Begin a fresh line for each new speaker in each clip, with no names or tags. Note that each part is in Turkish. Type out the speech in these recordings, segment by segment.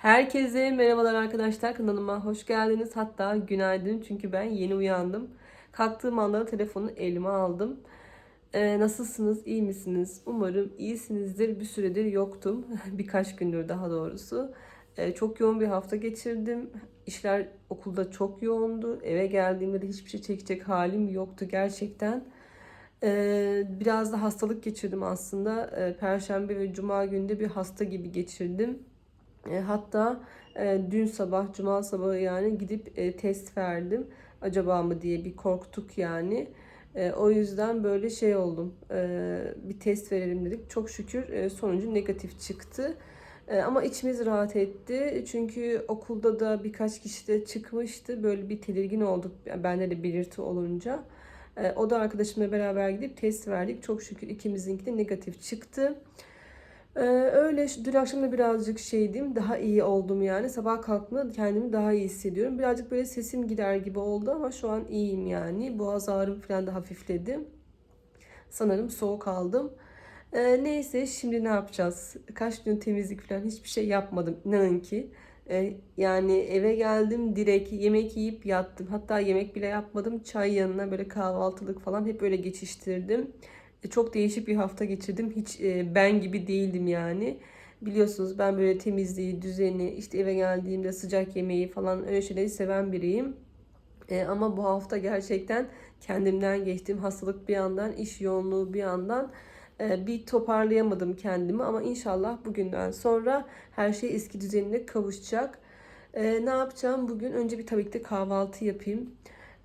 Herkese merhabalar arkadaşlar. Kanalıma hoş geldiniz. Hatta günaydın çünkü ben yeni uyandım. Kalktığım anda telefonu elime aldım. Ee, nasılsınız? İyi misiniz? Umarım iyisinizdir. Bir süredir yoktum. Birkaç gündür daha doğrusu. Ee, çok yoğun bir hafta geçirdim. İşler okulda çok yoğundu. Eve geldiğimde de hiçbir şey çekecek halim yoktu gerçekten. Ee, biraz da hastalık geçirdim aslında. Ee, Perşembe ve Cuma günde bir hasta gibi geçirdim. E, hatta e, dün sabah, cuma sabahı yani gidip e, test verdim. Acaba mı diye bir korktuk yani. E, o yüzden böyle şey oldum. E, bir test verelim dedik. Çok şükür e, sonucu negatif çıktı. E, ama içimiz rahat etti. Çünkü okulda da birkaç kişi de çıkmıştı. Böyle bir tedirgin olduk. Yani bende de belirti olunca. E, o da arkadaşımla beraber gidip test verdik. Çok şükür ikimizinki de negatif çıktı. Ee, öyle dün akşam da birazcık şeydim daha iyi oldum yani. Sabah kalktığımda kendimi daha iyi hissediyorum. Birazcık böyle sesim gider gibi oldu ama şu an iyiyim yani. Boğaz ağrım falan da hafifledi. Sanırım soğuk aldım. Ee, neyse şimdi ne yapacağız? Kaç gün temizlik falan hiçbir şey yapmadım inanın ki. Ee, yani eve geldim direkt yemek yiyip yattım. Hatta yemek bile yapmadım. Çay yanına böyle kahvaltılık falan hep öyle geçiştirdim Çok değişik bir hafta geçirdim. Hiç e, ben gibi değildim yani. Biliyorsunuz ben böyle temizliği, düzeni, işte eve geldiğimde sıcak yemeği falan öyle şeyleri seven biriyim. E, ama bu hafta gerçekten kendimden geçtim. Hastalık bir yandan, iş yoğunluğu bir yandan. E, bir toparlayamadım kendimi ama inşallah bugünden sonra her şey eski düzenine kavuşacak. E, ne yapacağım bugün? Önce bir tabii ki de kahvaltı yapayım.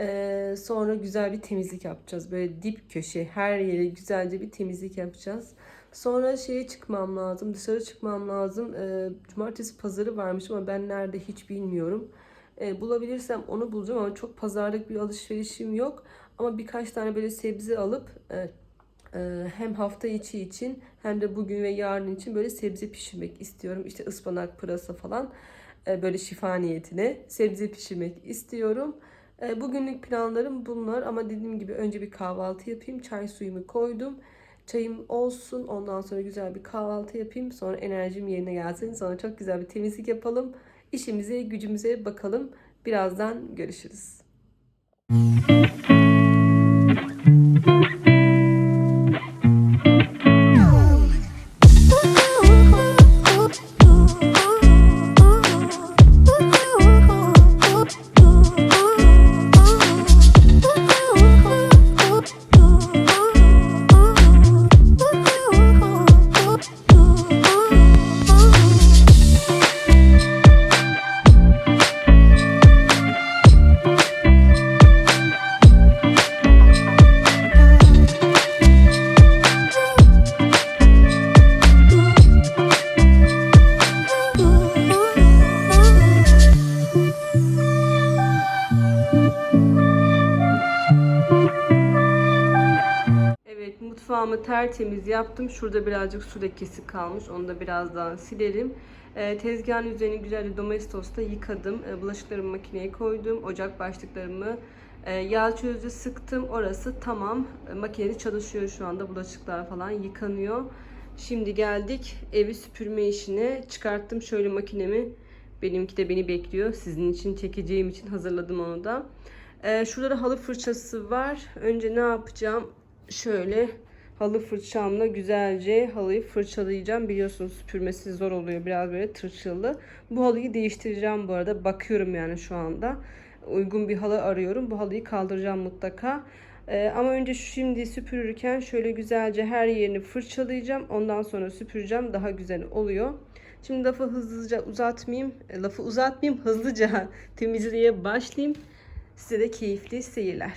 Ee, sonra güzel bir temizlik yapacağız. Böyle dip köşe her yere güzelce bir temizlik yapacağız. Sonra şeye çıkmam lazım. Dışarı çıkmam lazım. Ee, cumartesi pazarı varmış ama ben nerede hiç bilmiyorum. Ee, bulabilirsem onu bulacağım ama çok pazarlık bir alışverişim yok. Ama birkaç tane böyle sebze alıp e, e, hem hafta içi için hem de bugün ve yarın için böyle sebze pişirmek istiyorum. İşte ıspanak, pırasa falan e, böyle şifa niyetine sebze pişirmek istiyorum. E, Bugünlük planlarım bunlar ama dediğim gibi önce bir kahvaltı yapayım. Çay suyumu koydum. Çayım olsun. Ondan sonra güzel bir kahvaltı yapayım. Sonra enerjim yerine gelsin. Sonra çok güzel bir temizlik yapalım. İşimize, gücümüze bakalım. Birazdan görüşürüz. Evet mutfağımı tertemiz yaptım. Şurada birazcık su lekesi kalmış. Onu da birazdan silerim. Ee, tezgahın üzerini güzelce Domestos'ta yıkadım. Ee, bulaşıklarımı makineye koydum. Ocak başlıklarımı e, yağ çözücü sıktım. Orası tamam. E, makinede çalışıyor şu anda. Bulaşıklar falan yıkanıyor. Şimdi geldik evi süpürme işine. Çıkarttım şöyle makinemi. Benimki de beni bekliyor. Sizin için çekeceğim için hazırladım onu da. Ee, şurada da halı fırçası var. Önce ne yapacağım? Şöyle halı fırçamla güzelce halıyı fırçalayacağım. Biliyorsunuz süpürmesi zor oluyor. Biraz böyle tırçıllı. Bu halıyı değiştireceğim bu arada. Bakıyorum yani şu anda. Uygun bir halı arıyorum. Bu halıyı kaldıracağım mutlaka. Ee, ama önce şimdi süpürürken şöyle güzelce her yerini fırçalayacağım. Ondan sonra süpüreceğim. Daha güzel oluyor. Şimdi lafı hızlıca uzatmayayım. E, Lafı uzatmayayım. Hızlıca temizliğe başlayayım. Size de keyifli seyirler.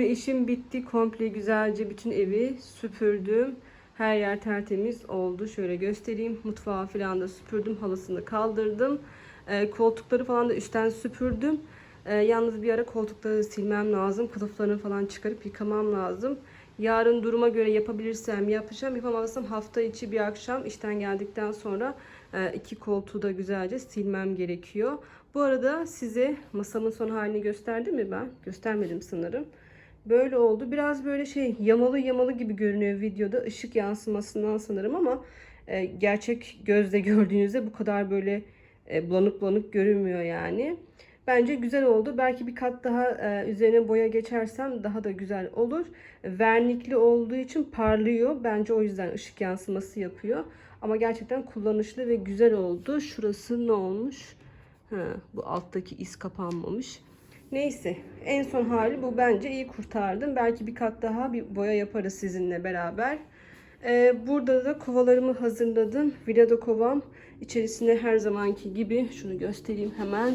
Süpürme işim bitti. Komple güzelce bütün evi süpürdüm. Her yer tertemiz oldu. Şöyle göstereyim. Mutfağı falan da süpürdüm. Halısını kaldırdım. Ee, koltukları falan da üstten süpürdüm. Ee, yalnız bir ara koltukları silmem lazım. Kılıflarını falan çıkarıp yıkamam lazım. Yarın duruma göre yapabilirsem yapacağım. Yapamazsam hafta içi bir akşam işten geldikten sonra e, iki koltuğu da güzelce silmem gerekiyor. Bu arada size masamın son halini gösterdim mi ben? Göstermedim sanırım. Böyle oldu. Biraz böyle şey yamalı yamalı gibi görünüyor videoda. ışık yansımasından sanırım ama e, gerçek gözle gördüğünüzde bu kadar böyle e, bulanık bulanık görünmüyor yani. Bence güzel oldu. Belki bir kat daha e, üzerine boya geçersem daha da güzel olur. Vernikli olduğu için parlıyor. Bence o yüzden ışık yansıması yapıyor. Ama gerçekten kullanışlı ve güzel oldu. Şurası ne olmuş? Ha, bu alttaki iz kapanmamış. Neyse en son hali bu bence iyi kurtardım. Belki bir kat daha bir boya yaparız sizinle beraber. Ee, burada da kovalarımı hazırladım. Vilada kovam içerisine her zamanki gibi şunu göstereyim hemen.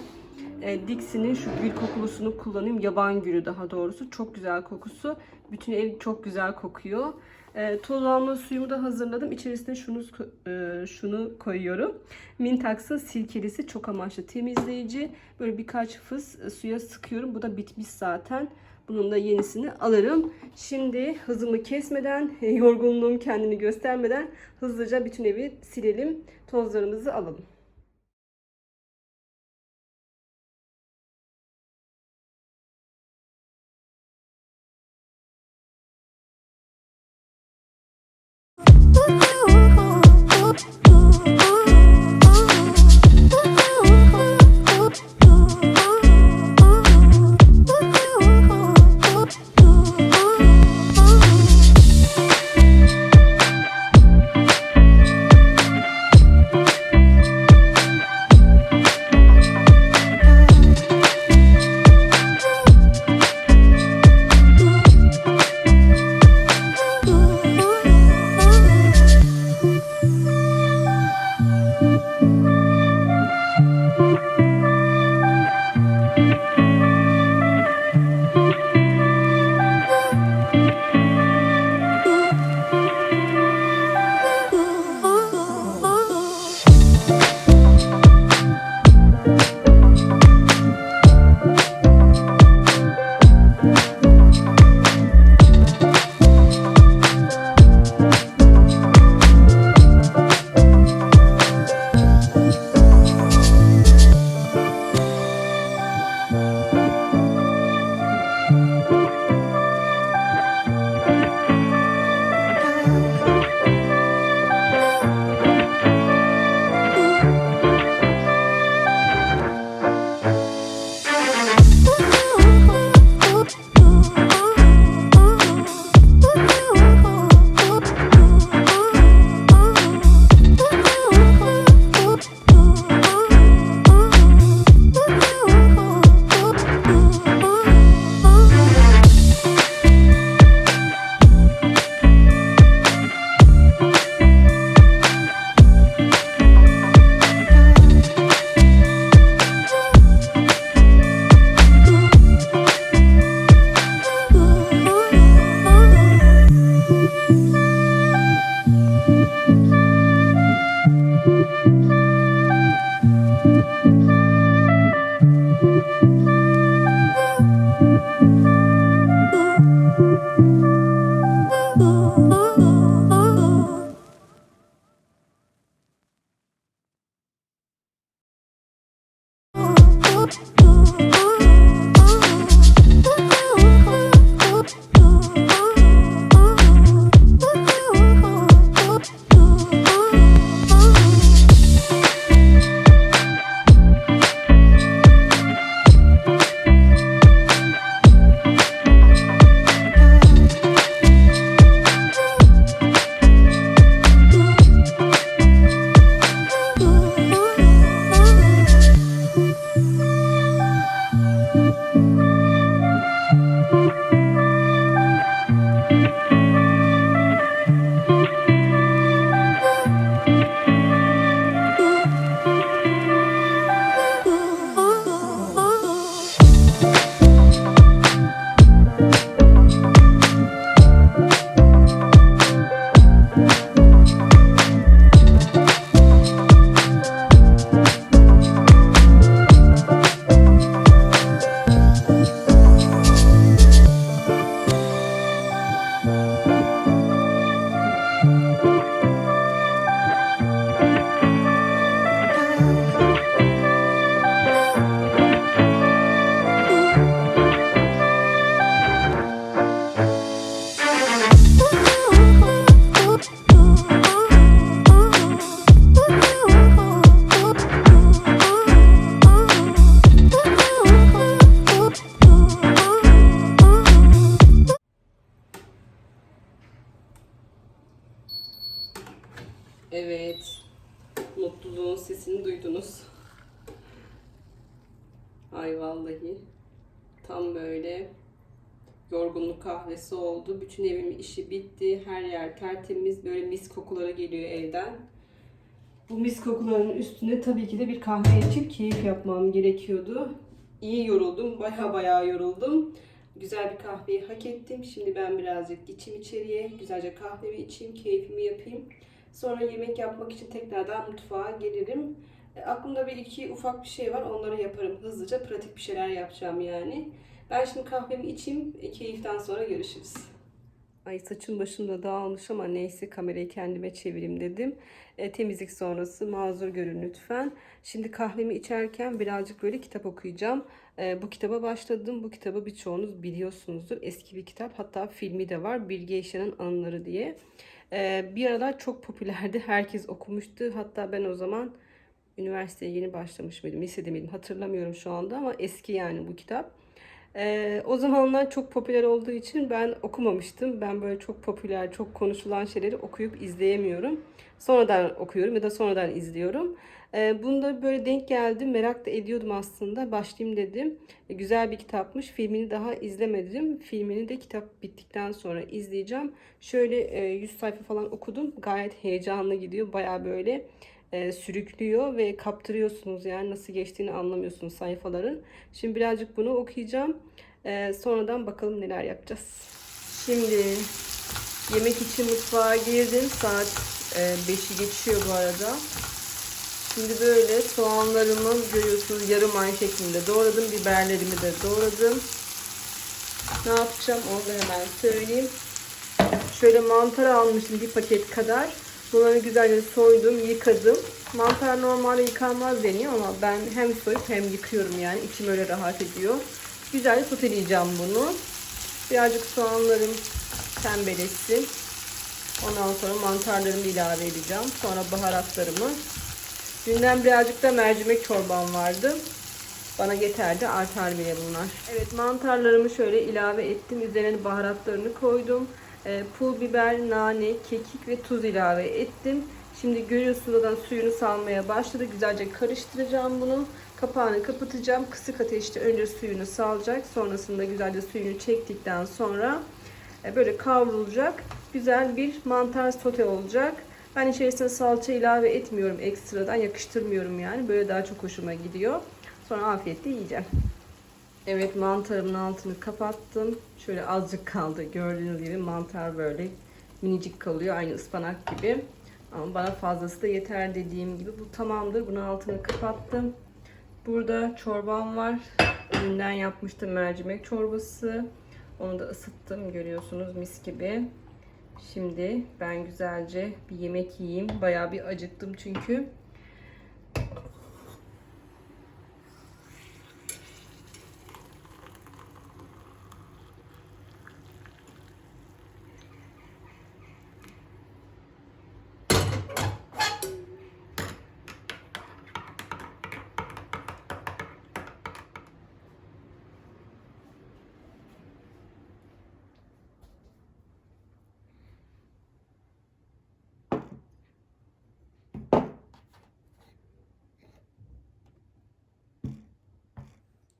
Ee, Dixie'nin şu gül kokulusunu kullanayım. Yaban gülü daha doğrusu. Çok güzel kokusu. Bütün ev çok güzel kokuyor. E, toz alma suyumu da hazırladım. İçerisine şunu e, şunu koyuyorum. Mintax'ın silkelisi çok amaçlı temizleyici. Böyle birkaç fıs e, suya sıkıyorum. Bu da bitmiş zaten. Bunun da yenisini alırım. Şimdi hızımı kesmeden, yorgunluğum kendini göstermeden hızlıca bütün evi silelim. Tozlarımızı alalım. Yorgunluk kahvesi oldu. Bütün evimin işi bitti. Her yer tertemiz. Böyle mis kokuları geliyor evden. Bu mis kokularının üstüne tabii ki de bir kahve içip keyif yapmam gerekiyordu. İyi yoruldum. Baya baya yoruldum. Güzel bir kahveyi hak ettim. Şimdi ben birazcık geçeyim içeriye. Güzelce kahvemi içeyim, keyfimi yapayım. Sonra yemek yapmak için tekrardan mutfağa gelirim. E, aklımda bir iki ufak bir şey var. Onları yaparım hızlıca. Pratik bir şeyler yapacağım yani. Ben şimdi kahvemi içeyim. Keyiften sonra görüşürüz. Ay saçım başım da dağılmış ama neyse kamerayı kendime çevireyim dedim. E, temizlik sonrası mazur görün lütfen. Şimdi kahvemi içerken birazcık böyle kitap okuyacağım. E, bu kitaba başladım. Bu kitabı birçoğunuz biliyorsunuzdur. Eski bir kitap. Hatta filmi de var. Bilge Eşen'in Anıları diye. E, bir aralar çok popülerdi. Herkes okumuştu. Hatta ben o zaman üniversiteye yeni başlamış mıydım? Lisede miydim? Hatırlamıyorum şu anda ama eski yani bu kitap. Ee, o zamanlar çok popüler olduğu için ben okumamıştım. Ben böyle çok popüler, çok konuşulan şeyleri okuyup izleyemiyorum. Sonradan okuyorum ya da sonradan izliyorum. Ee, bunda böyle denk geldim, merak da ediyordum aslında. Başlayayım dedim. E, güzel bir kitapmış. Filmini daha izlemedim. Filmini de kitap bittikten sonra izleyeceğim. Şöyle e, 100 sayfa falan okudum. Gayet heyecanlı gidiyor. Baya böyle e, sürüklüyor ve kaptırıyorsunuz yani nasıl geçtiğini anlamıyorsunuz sayfaların. Şimdi birazcık bunu okuyacağım. E, sonradan bakalım neler yapacağız. Şimdi yemek için mutfağa girdim. Saat e, 5'i geçiyor bu arada. Şimdi böyle soğanlarımı görüyorsunuz yarım ay şeklinde doğradım. Biberlerimi de doğradım. Ne yapacağım onu da hemen söyleyeyim. Şöyle mantar almışım bir paket kadar. Bunları güzelce soydum, yıkadım. Mantar normalde yıkanmaz deniyor ama ben hem soyup hem yıkıyorum yani. içim öyle rahat ediyor. Güzelce soteleyeceğim bunu. Birazcık soğanlarım pembeleşsin. Ondan sonra mantarlarımı ilave edeceğim. Sonra baharatlarımı. Dünden birazcık da mercimek çorbam vardı. Bana yeterdi. Artar bile bunlar. Evet mantarlarımı şöyle ilave ettim. Üzerine baharatlarını koydum. E, pul biber, nane, kekik ve tuz ilave ettim. Şimdi görüyorsunuz zaten suyunu salmaya başladı. Güzelce karıştıracağım bunu. Kapağını kapatacağım. Kısık ateşte önce suyunu salacak. Sonrasında güzelce suyunu çektikten sonra e, böyle kavrulacak. Güzel bir mantar sote olacak. Ben içerisine salça ilave etmiyorum ekstradan. Yakıştırmıyorum yani. Böyle daha çok hoşuma gidiyor. Sonra afiyetle yiyeceğim. Evet mantarımın altını kapattım. Şöyle azıcık kaldı. Gördüğünüz gibi mantar böyle minicik kalıyor. Aynı ıspanak gibi. Ama bana fazlası da yeter dediğim gibi. Bu tamamdır. Bunun altını kapattım. Burada çorbam var. Dünden yapmıştım mercimek çorbası. Onu da ısıttım. Görüyorsunuz mis gibi. Şimdi ben güzelce bir yemek yiyeyim. Bayağı bir acıktım çünkü.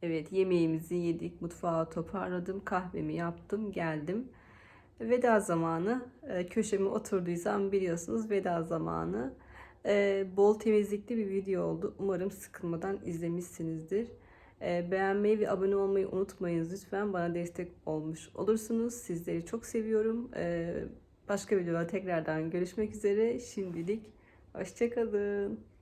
Evet yemeğimizi yedik, mutfağı toparladım, kahvemi yaptım, geldim. Veda zamanı. Ee, Köşeme oturduysam biliyorsunuz veda zamanı. Ee, Bol temizlikli bir video oldu. Umarım sıkılmadan izlemişsinizdir. Ee, Beğenmeyi ve abone olmayı unutmayınız lütfen. Bana destek olmuş olursunuz. Sizleri çok seviyorum. Başka videoda tekrardan görüşmek üzere. Şimdilik hoşçakalın.